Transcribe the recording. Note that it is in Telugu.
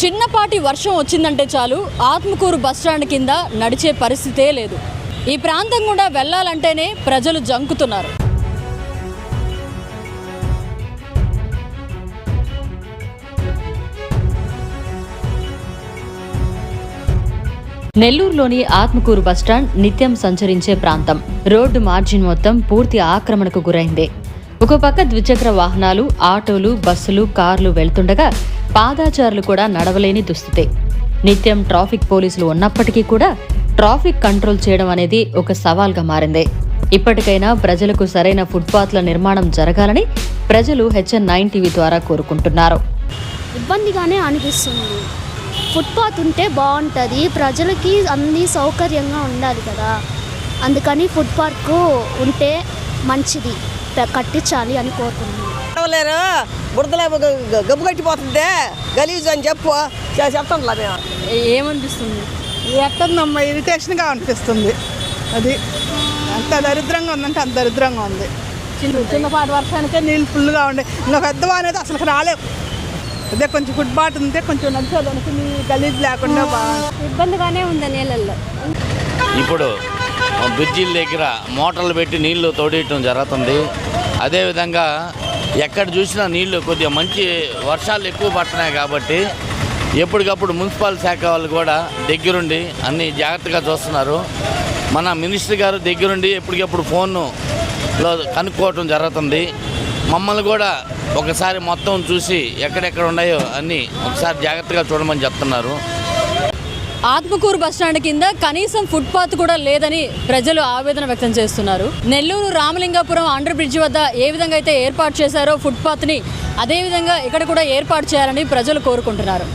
చిన్నపాటి వర్షం వచ్చిందంటే చాలు. ఆత్మకూరు బస్టాండ్ కింద నడిచే పరిస్థితే లేదు. ఈ ప్రాంతం గుండా వెళ్ళాలంటేనే ప్రజలు జంకుతున్నారు. నెల్లూరులోని ఆత్మకూరు బస్టాండ్ నిత్యం సంచరించే ప్రాంతం. రోడ్డు మార్జిన్ మొత్తం పూర్తి ఆక్రమణకు గురైంది. ఒక పక్క ద్విచక్ర వాహనాలు ఆటోలు బస్సులు కార్లు వెళ్తుండగా పాదాచారులు కూడా నడవలేని దుస్థితే. నిత్యం ట్రాఫిక్ పోలీసులు ఉన్నప్పటికీ కూడా ట్రాఫిక్ కంట్రోల్ చేయడం అనేది ఒక సవాల్గా మారింది. ఇప్పటికైనా ప్రజలకు సరైన ఫుట్పాత్ల నిర్మాణం జరగాలని ప్రజలు హెచ్ఎన్ నైన్ టీవీ ద్వారా కోరుకుంటున్నారు. ఇబ్బందిగానే అనిపిస్తుంది. ఫుట్పాత్ ఉంటే బాగుంటుంది. ప్రజలకి అన్ని సౌకర్యంగా ఉండాలి కదా. అందుకని ఫుట్పాత్కు ఉంటే మంచిది. కట్టించాలి అని కోరుకుంటున్నాను. నడవలేరు? బురదలో గ- గబ్బు కట్టిపోతుంటే గలీజ్ అని చెప్పు. చెప్తాంలా మేము ఏమనిపిస్తుంది? ఎట్టందమ్మా ఇరిటేషన్గా అనిపిస్తుంది. అది అంత దరిద్రంగా ఉందంటే అంత దరిద్రంగా ఉంది. చిన్న చిన్నపాటి వర్షానికే నీళ్ళు ఫుల్గా ఉండే. ఇంకా పెద్దవా అనేది అసలు రాలేవు. అదే కొంచెం ఫుట్బాట్ ఉంటే కొంచెం నడిచేదానికి నీ గలీజ్ లేకుండా బాగా. ఇబ్బందిగానే ఉంది నీళ్ళల్లో. ఇప్పుడు బ్రిడ్జిల దగ్గర మోటార్లు పెట్టి నీళ్ళు తోడేయటం జరుగుతుంది. అదేవిధంగా ఎక్కడ చూసినా నీళ్ళు కొద్దిగా మంచి వర్షాలు ఎక్కువ పడుతున్నాయి కాబట్టి ఎప్పటికప్పుడు మున్సిపల్ శాఖ వాళ్ళు కూడా దగ్గరుండి అన్ని జాగ్రత్తగా చూస్తున్నారు. మన మినిస్టర్ గారు దగ్గరుండి ఎప్పటికప్పుడు ఫోన్లో కనుక్కోవటం జరుగుతుంది. మమ్మల్ని కూడా ఒకసారి మొత్తం చూసి ఎక్కడెక్కడ ఉన్నాయో అన్నీ ఒకసారి జాగ్రత్తగా చూడమని చెప్తున్నారు. ఆత్మకూరు బస్టాండ్ కింద కనీసం ఫుట్పాత్ కూడా లేదని ప్రజలు ఆవేదన వ్యక్తం చేస్తున్నారు. నెల్లూరు రామలింగాపురం అండర్ బ్రిడ్జ్ వద్ద ఏ విధంగా అయితే ఏర్పాటు చేశారో ఫుట్పాత్ని అదే విధంగా ఇక్కడ కూడా ఏర్పాటు చేయాలని ప్రజలు కోరుకుంటున్నారు.